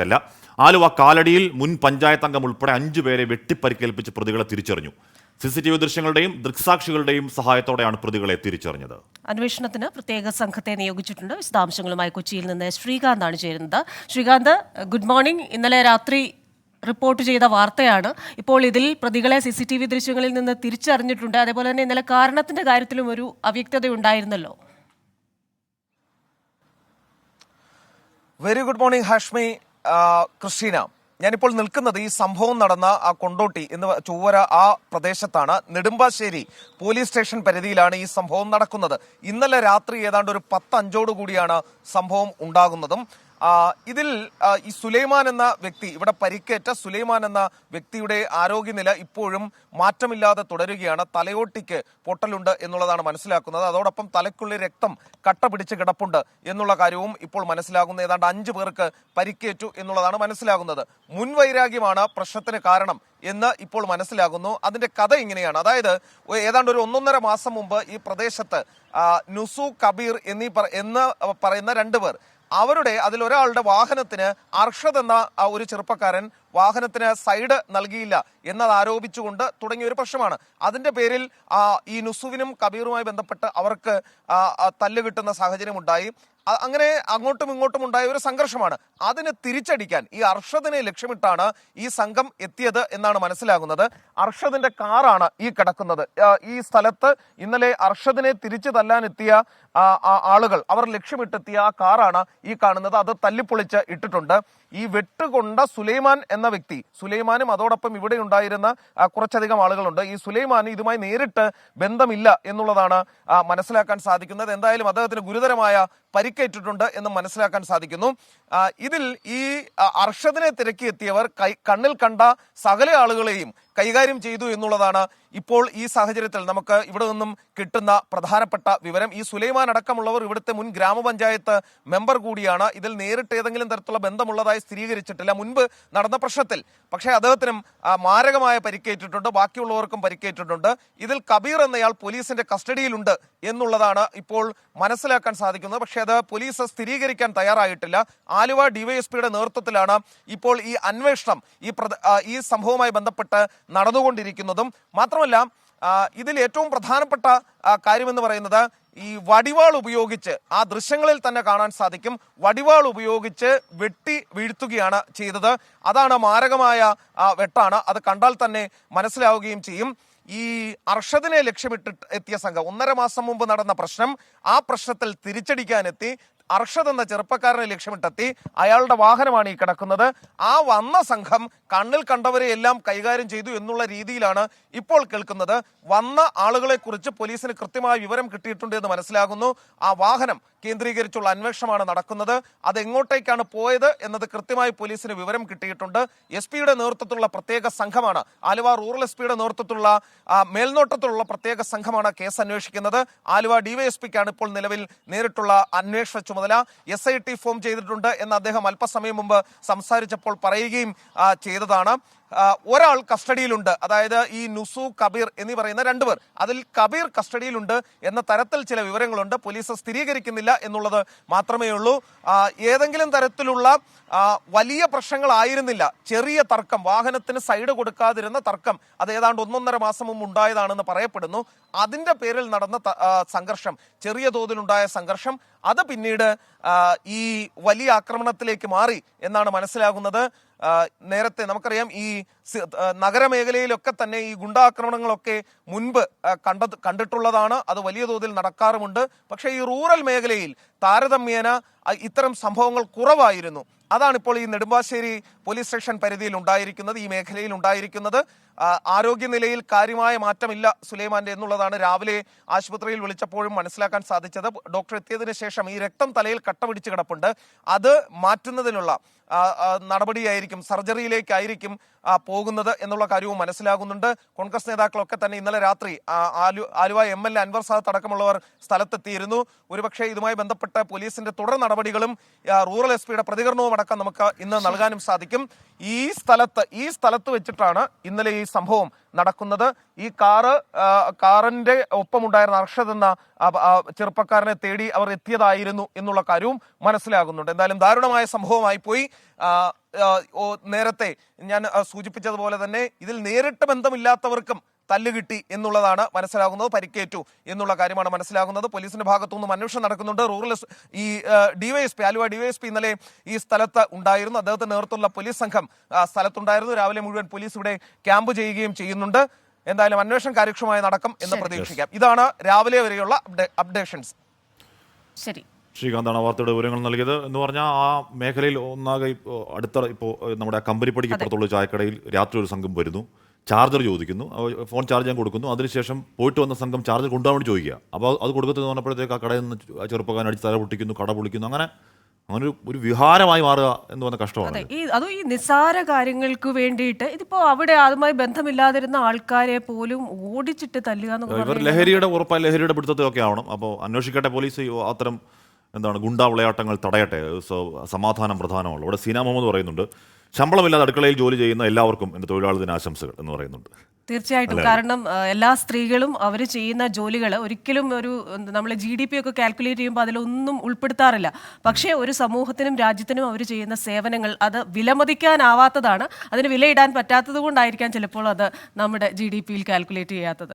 അല്ല ആലുവ കാലടിയിൽ മുൻ പഞ്ചായത്ത് അംഗം ഉൾപ്പെടെ അഞ്ചു പേരെ വെട്ടിപ്പരിക്കേൽപ്പിച്ച് പ്രതികളെ തിരിച്ചറിഞ്ഞു. സി സി ടി വി ദൃശ്യങ്ങളുടെയും ദൃക്സാക്ഷികളുടെയും സഹായത്തോടെയാണ് പ്രതികളെ തിരിച്ചറിഞ്ഞത്. അന്വേഷണത്തിന് പ്രത്യേക സംഘത്തെ നിയോഗിച്ചിട്ടുണ്ട്. വിശദാംശങ്ങളുമായി കൊച്ചിയിൽ നിന്ന് ശ്രീകാന്താണ് ചേരുന്നത്. Srikanth good morning. ഇന്നലെ രാത്രി റിപ്പോർട്ട് ചെയ്ത വാർത്തയാണ് ഇപ്പോൾ ഇതിൽ പ്രതികളെ സി സി ടി വി ദൃശ്യങ്ങളിൽ നിന്ന് തിരിച്ചറിഞ്ഞിട്ടുണ്ട്. അതേപോലെ തന്നെ ഇന്നലെ കാരണത്തിന്റെ കാര്യത്തിലും ഒരു അവ്യക്തത ഉണ്ടായിരുന്നല്ലോ. Very good morning Hashmi Christina ഞാനിപ്പോൾ നിൽക്കുന്നത് ഈ സംഭവം നടന്ന ആ കൊണ്ടോട്ടി എന്ന് ചുവര ആ പ്രദേശത്താണ്. നെടുമ്പാശ്ശേരി പോലീസ് സ്റ്റേഷൻ പരിധിയിലാണ് ഈ സംഭവം നടക്കുന്നത്. ഇന്നലെ രാത്രി ഏതാണ്ട് ഒരു പത്ത് കൂടിയാണ് സംഭവം ഉണ്ടാകുന്നതും. ഇതിൽ ഈ സുലൈമാൻ എന്ന വ്യക്തി ഇവിടെ പരിക്കേറ്റ സുലൈമാൻ എന്ന വ്യക്തിയുടെ ആരോഗ്യനില ഇപ്പോഴും മാറ്റമില്ലാതെ തുടരുകയാണ്. തലയോട്ടിക്ക് പൊട്ടലുണ്ട് എന്നുള്ളതാണ് മനസ്സിലാക്കുന്നത്. അതോടൊപ്പം തലയ്ക്കുള്ളിൽ രക്തം കട്ട പിടിച്ച് കിടപ്പുണ്ട് എന്നുള്ള കാര്യവും ഇപ്പോൾ മനസ്സിലാകുന്ന. ഏതാണ്ട് അഞ്ചു പേർക്ക് പരിക്കേറ്റു എന്നുള്ളതാണ് മനസ്സിലാകുന്നത്. മുൻവൈരാഗ്യമാണ് പ്രശ്നത്തിന് കാരണം എന്ന് ഇപ്പോൾ മനസ്സിലാകുന്നു. അതിന്റെ കഥ ഇങ്ങനെയാണ്. അതായത് ഏതാണ്ട് ഒരു ഒന്നൊന്നര മാസം മുമ്പ് ഈ പ്രദേശത്ത് നുസു കബീർ എന്നീ എന്ന് പറയുന്ന രണ്ടുപേർ അവരുടെ അതിലൊരാളുടെ വാഹനത്തിന് അർഷദ് എന്ന ഒരു ചെറുപ്പക്കാരൻ വാഹനത്തിന് സൈഡ് നൽകിയില്ല എന്നത് ആരോപിച്ചുകൊണ്ട് തുടങ്ങിയ ഒരു പ്രശ്നമാണ്. അതിന്റെ പേരിൽ ഈ നുസുവിനും കബീറുമായി ബന്ധപ്പെട്ട് അവർക്ക് തല്ല് കിട്ടുന്ന സാഹചര്യം ഉണ്ടായി അങ്ങനെ അങ്ങോട്ടും ഇങ്ങോട്ടും ഉണ്ടായ ഒരു സംഘർഷമാണ്. അതിനെ തിരിച്ചടിക്കാൻ ഈ അർഷദിനെ ലക്ഷ്യമിട്ടാണ് ഈ സംഘം എത്തിയത് എന്നാണ് മനസ്സിലാകുന്നത്. അർഷദിന്റെ കാറാണ് ഈ കിടക്കുന്നത്. ഈ സ്ഥലത്ത് ഇന്നലെ അർഷദിനെ തിരിച്ചു തല്ലാനെത്തിയ ആളുകൾ അവർ ലക്ഷ്യമിട്ടെത്തിയ ആ കാറാണ് ഈ കാണുന്നത്. അത് തല്ലിപ്പൊളിച്ച് ഇട്ടിട്ടുണ്ട്. ഈ വെട്ടുകൊണ്ട സുലൈമാൻ എന്ന വ്യക്തി സുലൈമാനും അതോടൊപ്പം ഇവിടെ ഉണ്ടായിരുന്ന കുറച്ചധികം ആളുകളുണ്ട്. ഈ സുലൈമാൻ ഇതുമായി നേരിട്ട് ബന്ധമില്ല എന്നുള്ളതാണ് മനസ്സിലാക്കാൻ സാധിക്കുന്നത്. എന്തായാലും അദ്ദേഹത്തിന് ഗുരുതരമായ പരിക്കേറ്റിട്ടുണ്ട് എന്ന് മനസ്സിലാക്കാൻ സാധിക്കുന്നു. ഇതിൽ ഈ അർഷദിനെ തിരക്കിയെത്തിയവർ കണ്ണിൽ കണ്ട സകല ആളുകളെയും കൈകാര്യം ചെയ്തു എന്നുള്ളതാണ് ഇപ്പോൾ ഈ സാഹചര്യത്തിൽ നമുക്ക് ഇവിടെ നിന്നും കിട്ടുന്ന പ്രധാനപ്പെട്ട വിവരം. ഈ സുലൈമാൻ അടക്കമുള്ളവർ ഇവിടുത്തെ മുൻ ഗ്രാമപഞ്ചായത്ത് മെമ്പർ കൂടിയാണ്. ഇതിൽ നേരിട്ട് ഏതെങ്കിലും തരത്തിലുള്ള ബന്ധമുള്ളതായി സ്ഥിരീകരിച്ചിട്ടില്ല. മുൻപ് നടന്ന പ്രശ്നത്തിൽ. പക്ഷേ അദ്ദേഹത്തിനും മാരകമായ പരിക്കേറ്റിട്ടുണ്ട്. ബാക്കിയുള്ളവർക്കും പരിക്കേറ്റിട്ടുണ്ട്. ഇതിൽ കബീർ എന്നയാൾ പോലീസിന്റെ കസ്റ്റഡിയിലുണ്ട് എന്നുള്ളതാണ് ഇപ്പോൾ മനസ്സിലാക്കാൻ സാധിക്കുന്നത്. പക്ഷേ അത് പോലീസ് സ്ഥിരീകരിക്കാൻ തയ്യാറായിട്ടില്ല. ആലുവ ഡിവൈഎസ്പിയുടെ നേതൃത്വത്തിലാണ് ഇപ്പോൾ ഈ അന്വേഷണം ഈ ഈ സംഭവവുമായി ബന്ധപ്പെട്ട് നടന്നുകൊണ്ടിരിക്കുന്നതും മാത്രമല്ല ഇതിൽ ഏറ്റവും പ്രധാനപ്പെട്ട കാര്യമെന്ന് പറയുന്നത് ഈ വടിവാൾ ഉപയോഗിച്ച് ആ ദൃശ്യങ്ങളിൽ തന്നെ കാണാൻ സാധിക്കും. വടിവാൾ ഉപയോഗിച്ച് വെട്ടി വീഴ്ത്തുകയാണ് ചെയ്തത്. അതാണ് മാരകമായ വെട്ടാണ്. അത് കണ്ടാൽ തന്നെ മനസ്സിലാവുകയും ചെയ്യും. ഈ അർഷദിനെ ലക്ഷ്യമിട്ട് എത്തിയ സംഘം ഒന്നര മാസം മുമ്പ് നടന്ന പ്രശ്നം ആ പ്രശ്നത്തിൽ തിരിച്ചടിക്കാനെത്തി. അർഷദ് എന്ന ചെറുപ്പക്കാരനെ ലക്ഷ്യമിട്ടെത്തി അയാളുടെ വാഹനമാണ് ഈ കിടക്കുന്നത്. ആ വന്ന സംഘം കണ്ണിൽ കണ്ടവരെ എല്ലാം കൈകാര്യം ചെയ്തു എന്നുള്ള രീതിയിലാണ് ഇപ്പോൾ കേൾക്കുന്നത്. വന്ന ആളുകളെ കുറിച്ച് പോലീസിന് കൃത്യമായ വിവരം കിട്ടിയിട്ടുണ്ട് എന്ന് മനസ്സിലാകുന്നു. ആ വാഹനം കേന്ദ്രീകരിച്ചുള്ള അന്വേഷണമാണ് നടക്കുന്നത്. അത് എങ്ങോട്ടേക്കാണ് പോയത് എന്നത് കൃത്യമായി പോലീസിന് വിവരം കിട്ടിയിട്ടുണ്ട്. എസ് പിയുടെ നേതൃത്വത്തിലുള്ള പ്രത്യേക സംഘമാണ് ആലുവ റൂറൽ എസ് പിയുടെ നേതൃത്വത്തിലുള്ള മേൽനോട്ടത്തിലുള്ള പ്രത്യേക സംഘമാണ് കേസ് അന്വേഷിക്കുന്നത്. ആലുവ ഡിവൈഎസ്പിക്കാണ് ഇപ്പോൾ നിലവിൽ നേരിട്ടുള്ള അന്വേഷണ ചുമതല എസ് ഐ ടി ഫോം ചെയ്തിട്ടുണ്ട് എന്ന് അദ്ദേഹം അല്പസമയം മുമ്പ് സംസാരിച്ചപ്പോൾ പറയുകയും ചെയ്തതാണ്. ഒരാൾ കസ്റ്റഡിയിലുണ്ട്. അതായത് ഈ നുസു കബീർ എന്നീ പറയുന്ന രണ്ടുപേർ. അതിൽ കബീർ കസ്റ്റഡിയിലുണ്ട് എന്ന തരത്തിൽ ചില വിവരങ്ങളുണ്ട്. പോലീസ് സ്ഥിരീകരിക്കുന്നില്ല എന്നുള്ളത് മാത്രമേ ഉള്ളൂ. ഏതെങ്കിലും തരത്തിലുള്ള വലിയ പ്രശ്നങ്ങളായിരുന്നില്ല. ചെറിയ തർക്കം വാഹനത്തിന് സൈഡ് കൊടുക്കാതിരുന്ന തർക്കം അത് ഏതാണ്ട് ഒന്നൊന്നര മാസം മുമ്പ് ഉണ്ടായതാണെന്ന് പറയപ്പെടുന്നു. അതിന്റെ പേരിൽ നടന്ന സംഘർഷം ചെറിയ തോതിലുണ്ടായ സംഘർഷം അത് പിന്നീട് ഈ വലിയ ആക്രമണത്തിലേക്ക് മാറി എന്നാണ് മനസ്സിലാകുന്നത്. നേരത്തെ നമുക്കറിയാം ഈ നഗരമേഖലയിലൊക്കെ തന്നെ ഈ ഗുണ്ടാക്രമണങ്ങളൊക്കെ മുൻപ് കണ്ട കണ്ടിട്ടുള്ളതാണ്. അത് വലിയ തോതിൽ നടക്കാറുമുണ്ട്. പക്ഷേ ഈ റൂറൽ മേഖലയിൽ താരതമ്യേന ഇത്തരം സംഭവങ്ങൾ കുറവായിരുന്നു. അതാണ് ഇപ്പോൾ ഈ നെടുമ്പാശ്ശേരി പോലീസ് സ്റ്റേഷൻ പരിധിയിൽ ഉണ്ടായിരിക്കുന്നത് ഈ മേഖലയിൽ ഉണ്ടായിരിക്കുന്നത്. ആരോഗ്യനിലയിൽ കാര്യമായ മാറ്റമില്ല സുലൈമാന്റെ എന്നുള്ളതാണ് രാവിലെ ആശുപത്രിയിൽ വിളിച്ചപ്പോഴും മനസ്സിലാക്കാൻ സാധിച്ചത്. ഡോക്ടർ എത്തിയതിനു ശേഷം ഈ രക്തം തലയിൽ കട്ട പിടിച്ച് കിടപ്പുണ്ട്. അത് മാറ്റുന്നതിനുള്ള നടപടിയായിരിക്കും സർജറിയിലേക്കായിരിക്കും പോകുന്നത് എന്നുള്ള കാര്യവും മനസ്സിലാകുന്നുണ്ട്. കോൺഗ്രസ് നേതാക്കളൊക്കെ തന്നെ ഇന്നലെ രാത്രി aloo Aluva M L A Anwar Sadath അടക്കമുള്ളവർ സ്ഥലത്തെത്തിയിരുന്നു. ഒരുപക്ഷെ ഇതുമായി ബന്ധപ്പെട്ട പോലീസിന്റെ തുടർ നടപടികളും റൂറൽ എസ് പിയുടെ പ്രതികരണവും അടക്കം നമുക്ക് ഇന്ന് നൽകാനും സാധിക്കും. ഈ സ്ഥലത്ത് ഈ സ്ഥലത്ത് വെച്ചിട്ടാണ് ഇന്നലെ ഈ സംഭവം നടക്കുന്നത്. ഈ കാറ് കാറിന്റെ ഒപ്പമുണ്ടായിരുന്ന അർഷദ് എന്ന ചെറുപ്പക്കാരനെ തേടി അവർ എത്തിയതായിരുന്നു എന്നുള്ള കാര്യവും മനസ്സിലാകുന്നുണ്ട്. എന്തായാലും ദാരുണമായ സംഭവമായി പോയി. നേരത്തെ ഞാൻ സൂചിപ്പിച്ചതുപോലെ തന്നെ ഇതിൽ നേരിട്ട് ബന്ധമില്ലാത്തവർക്കും തല്ല് കിട്ടി എന്നുള്ളതാണ് മനസ്സിലാകുന്നത്. പരിക്കേറ്റു എന്നുള്ള കാര്യമാണ് മനസ്സിലാകുന്നത്. പോലീസിന്റെ ഭാഗത്തുനിന്നും അന്വേഷണം നടക്കുന്നുണ്ട്. റൂറൽ ഈ ഡിവൈഎസ്പി ആലുവ ഡിവൈഎസ്പി ഇന്നലെ ഈ സ്ഥലത്ത് ഉണ്ടായിരുന്നു. അദ്ദേഹത്തിന്റെ നേതൃത്വമുള്ള പോലീസ് സംഘം ആ, സ്ഥലത്തുണ്ടായിരുന്നു. രാവിലെ മുഴുവൻ പോലീസ് ഇവിടെ ക്യാമ്പ് ചെയ്യുകയും ചെയ്യുന്നുണ്ട്. എന്തായാലും അന്വേഷണം കാര്യക്ഷമമായി നടക്കും എന്ന് പ്രതീക്ഷിക്കാം. ഇതാണ് രാവിലെ വരെയുള്ള അപ്ഡേഷൻസ്. ശരി. ശ്രീകാന്താണ് വാർത്തയുടെ വിവരങ്ങൾ നൽകിയത്. എന്ന് പറഞ്ഞാൽ ആ മേഖലയിൽ ഒന്നാകെ ഇപ്പോൾ അടുത്ത ഇപ്പോൾ നമ്മുടെ കമ്പനിപ്പടിക്ക് പുറത്തുള്ള ചായക്കടയിൽ രാത്രി ഒരു സംഘം വരുന്നു. ചാർജർ ചോദിക്കുന്നു. ഫോൺ ചാർജ് ഞാൻ കൊടുക്കുന്നു. അതിനുശേഷം പോയിട്ട് വന്ന സംഘം ചാർജർ കൊണ്ടുപോകാൻ വേണ്ടി ചോദിക്കുക. അപ്പോൾ അത് കൊടുക്കത്തെന്ന് പറഞ്ഞപ്പോഴത്തേക്ക് ആ കടയിൽ നിന്ന് ചെറുപ്പക്കാരൻ അടിച്ച് തല പൊട്ടിക്കുന്നു കട പൊളിക്കുന്നു. അങ്ങനെ അങ്ങനെ ഒരു വിഹാരമായി മാറുക എന്ന് പറഞ്ഞ കഷ്ടമാണ്. ഈ അതും ഈ നിസ്സാര കാര്യങ്ങൾക്ക് വേണ്ടിയിട്ട് ഇതിപ്പോ അവിടെ അതുമായി ബന്ധമില്ലാതിരുന്ന ആൾക്കാരെ പോലും ഓടിച്ചിട്ട് തല്ലുക ഇവർ ലഹരിയുടെ ഉറപ്പായ ലഹരിയുടെ പിടുത്തത്തിലൊക്കെ ആവണം. അപ്പോൾ അന്വേഷിക്കട്ടെ പോലീസ് അത്തരം എന്താണ് ഗുണ്ടാ വിളയാട്ടങ്ങൾ തടയട്ടെ. സമാധാനം പ്രധാനമുള്ളൂ ഇവിടെ സീന മുഹമ്മദ് പറയുന്നുണ്ട്. ശമ്പളമില്ലാതെ അടുക്കളയിൽ ജോലി ചെയ്യുന്ന എല്ലാവർക്കും എന്റെ തൊഴിലാളി ദിനാശംസകൾ എന്ന് പറയുന്നുണ്ട്. തീർച്ചയായിട്ടും. കാരണം എല്ലാ സ്ത്രീകളും അവർ ചെയ്യുന്ന ജോലികൾ ഒരിക്കലും ഒരു നമ്മൾ ജി ഡി പി ഒക്കെ കാൽക്കുലേറ്റ് ചെയ്യുമ്പോൾ അതിലൊന്നും ഉൾപ്പെടുത്താറില്ല. പക്ഷേ ഒരു സമൂഹത്തിനും രാജ്യത്തിനും അവർ ചെയ്യുന്ന സേവനങ്ങൾ അത് വിലമതിക്കാനാവാത്തതാണ്. അതിന് വിലയിടാൻ പറ്റാത്തത് കൊണ്ടായിരിക്കാം ചിലപ്പോൾ അത് നമ്മുടെ ജി ഡി പിയിൽ കാൽക്കുലേറ്റ് ചെയ്യാത്തത്.